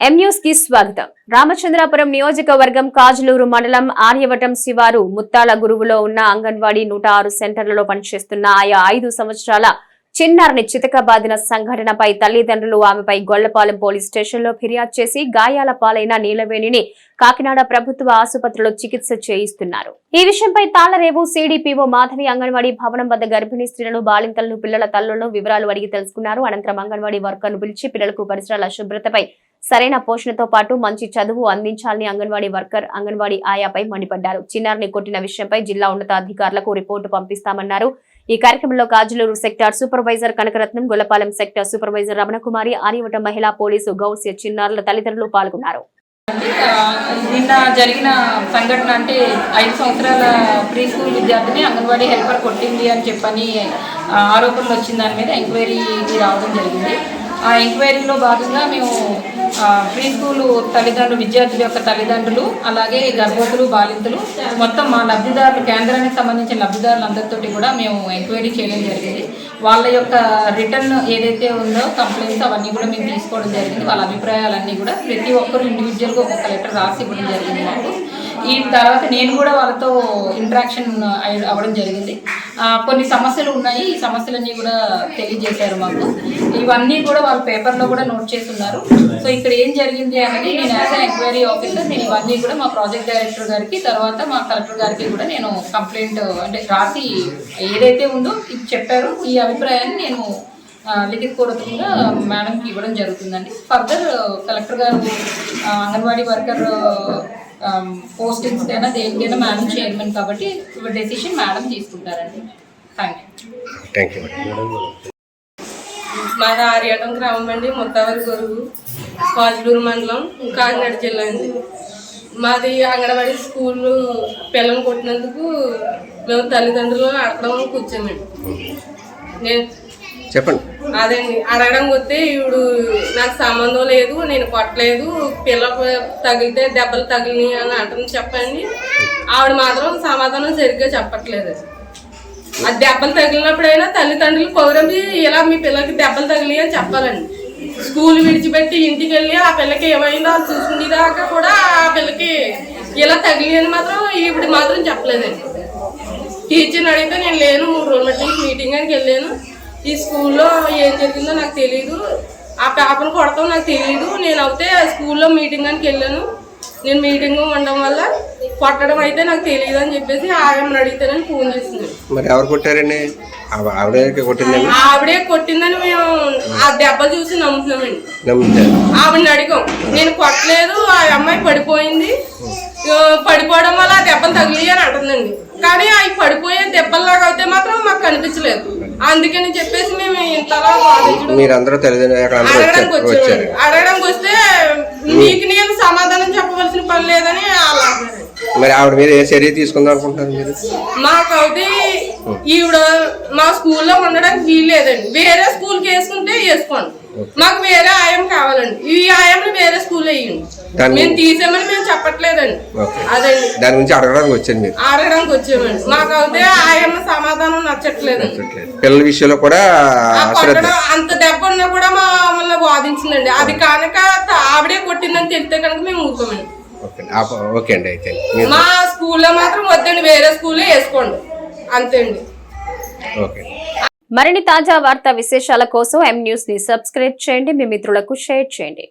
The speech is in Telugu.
ఎం న్యూస్కి స్వాగతం. రామచంద్రాపురం నియోజకవర్గం కాజలూరు మండలం ఆర్యవటం శివారు ముత్తాల గురువులో ఉన్న అంగన్వాడీ నూట ఆరు సెంటర్లలో పనిచేస్తున్న ఆయా ఐదు సంవత్సరాల చిన్నారిని చితకబాదిన సంఘటనపై తల్లిదండ్రులు ఆమెపై గొల్లపాలెం పోలీస్ స్టేషన్లో ఫిర్యాదు చేసి గాయాల పాలైన నీలవేణిని కాకినాడ ప్రభుత్వ ఆసుపత్రిలో చికిత్స చేయిస్తున్నారు. ఈ విషయంపై తాళరేవు సిడిపిఓ మాధవి అంగన్వాడీ భవనం వద్ద గర్భిణీ స్త్రీలను బాలింతలను పిల్లల తల్లులను వివరాలు అడిగి తెలుసుకున్నారు. అనంతరం అంగన్వాడీ వర్కర్ను పిలిచి పిల్లలకు పరిసరాల శుభ్రతపై సరైన పోషణతో పాటు మంచి చదువు అందించాలని అంగన్వాడీ వర్కర్ అంగన్వాడీ ఆయాపై మండిపడ్డారు. చిన్నారిని కొట్టిన విషయంపై జిల్లా ఉన్నతాధికారులకు రిపోర్టు పంపిస్తామన్నారు. ఈ కార్యక్రమంలో Kajuluru sector supervisor Kanakaratnam Gollapalem sector supervisor Ramanakumari Aryavata మహిళా పోలీసు గౌస్య చిన్నారుల తల్లిదండ్రులు పాల్గొన్నారు. నిన్న జరిగిన సంఘటన అంటే ఐదు సంవత్సరాల ప్రీ స్కూల్ విద్యార్థిని అంగన్వాడీ హెల్పర్ కొట్టింది అని చెప్పని ఆరోపణలు వచ్చిన దాని మీద ఎంక్వైరీ రావడం జరిగింది. ఆ ఎంక్వైరీలో భాగంగా మేము ప్రీ స్కూల్ తల్లిదండ్రులు విద్యార్థుల యొక్క తల్లిదండ్రులు అలాగే గర్భవతులు బాలింతలు మొత్తం మా లబ్ధిదారులు కేంద్రానికి సంబంధించిన లబ్ధిదారులందరితోటి కూడా మేము ఎంక్వైరీ చేయడం జరిగింది. వాళ్ళ యొక్క రిటర్న్ ఏదైతే ఉందో కంప్లైంట్స్ అవన్నీ కూడా మేము తీసుకోవడం జరిగింది. వాళ్ళ అభిప్రాయాలన్నీ కూడా ప్రతి ఒక్కరు ఇండివిజువల్గా ఒక్కొక్క లెటర్ రాసి ఇవ్వడం జరిగింది మాకు. ఈ తర్వాత నేను కూడా వాళ్ళతో ఇంటరాక్షన్ అవ్వడం జరిగింది. కొన్ని సమస్యలు ఉన్నాయి. ఈ సమస్యలన్నీ కూడా తెలియజేశారు మాకు. ఇవన్నీ కూడా వాళ్ళ పేపర్లో కూడా నోట్ చేస్తున్నారు. సో ఇక్కడ ఏం జరిగింది అనేది నేను యాజ్ ఎంక్వైరీ ఆఫీసర్ నేను ఇవన్నీ కూడా మా ప్రాజెక్ట్ డైరెక్టర్ గారికి తర్వాత మా కలెక్టర్ గారికి కూడా నేను కంప్లైంట్ అంటే రాసి ఏదైతే ఉందో ఇది చెప్పారు. ఈ అభిప్రాయాన్ని నేను ఆ, లిఖితపూర్వకంగా మేడంకి ఇవ్వడం జరుగుతుందండి. ఫర్దర్ కలెక్టర్ గారు అంగన్వాడీ వర్కర్ పోస్టింగ్స్ అయినా దేనికైనా మేడం చైర్మన్ కాబట్టి డెసిషన్ మేడం తీసుకుంటారండి. థ్యాంక్ యూ మాది ఆర్యాటం గ్రామం అండి ముత్తావరి గొరుగు కాజులూరు మండలం కాకినాడ జిల్లా అండి. మాది అంగన్వాడీ స్కూల్ పిల్లలు కొట్టినందుకు మేము తల్లిదండ్రులను అడగడం కూర్చోమండి. నేను చెప్పండి. అదండి అడగడం వస్తే ఇప్పుడు నాకు సంబంధం లేదు నేను కొట్టలేదు పిల్ల తగిలితే దెబ్బలు తగిలి అని అంటుంది చెప్పండి. ఆవిడ మాత్రం సమాధానం సరిగ్గా చెప్పట్లేదు. ఆ దెబ్బలు తగిలినప్పుడైనా తల్లిదండ్రులు పౌరంపి ఇలా మీ పిల్లలకి దెబ్బలు తగిలి అని చెప్పాలండి. స్కూల్ విడిచిపెట్టి ఇంటికి వెళ్ళి ఆ పిల్లకి ఏమైందో అది చూసుకునేదాకా కూడా ఆ పిల్లకి ఇలా తగిలి అని మాత్రం ఇప్పుడు మాత్రం చెప్పలేదండి. టీచర్ని అడిగితే నేను లేను మూడు రోజుల మట్టి మీటింగ్ అని వెళ్ళాను. ఈ స్కూల్లో ఏం జరిగిందో నాకు తెలియదు ఆ పేపర్ని కొడతాం నాకు తెలియదు నేను అయితే స్కూల్లో మీటింగ్ అని వెళ్ళాను నేను మీటింగ్ ఉండడం వల్ల కొట్టడం అయితే నాకు తెలియదు అని చెప్పేసి ఆయమ్మని అడిగితేనని ఫోన్ చేసింది. మరి ఎవరు కొట్టారండి? ఆవ- ఆవిడే కొట్టిందని మేము ఆ దెబ్బ చూసి నమ్ముతున్నామండి. ఆవిడని అడిగాం. నేను కొట్టలేదు ఆ అమ్మాయి పడిపోయింది. పడిపోవడం వల్ల ఆ దెబ్బలు తగిలి అని అంటుందండి. కానీ అవి పడిపోయే దెబ్బల్లాగా అయితే మాత్రం మాకు కనిపించలేదు. అందుకని చెప్పేసి మేము ఇంతలా బాధించడం మీరందరూ తల్లిదండ్రులు అందరూ అడగడానికి వచ్చారు. అడగడానికి వస్తే నీకు నేను సమాధానం చెప్పవలసిన పని లేదని అన్నారు. మరి ఆవిడ మీద ఏ చర్య తీసుకుందాం అనుకుంటున్నారు మీరు? మాకు అయితే ఈవిడ మా స్కూల్లో ఉండడానికి వీలు లేదండి వేరే స్కూల్కి వేసుకుంటే వేసుకోండి. మాకు వేరే ఆయం కావాలండి. ఈ ఆయంని వేరే స్కూల్ వేయండి. మేము తీసేమని మేము చెప్పట్లేదండి. అదండి. దాని గురించి అడగడానికి వచ్చారు మీరు. ఆడడానికి వచ్చామండి. మాకు అయితే ఆయమ్మ సమాధానం నచ్చట్లేదు. పిల్లల విషయంలో కూడా అంత దెబ్బ ఉన్నా కూడా మమ్మల్ని బాధించిందండి అది కనుక ఆవిడే కొట్టిందని తెలిస్తే కనుక మేము ఊరుకోమండి. ఓకే అండి. అయితే. మా స్కూల్లో మాత్రం వద్దండి. వేరే స్కూల్లో వేసుకోండి. అంతే అండి. ఓకే. మరిన్ని తాజా వార్తా విశేషాల కోసం ఎం న్యూస్ని సబ్స్క్రైబ్ చేయండి. మీ మిత్రులకు షేర్ చేయండి.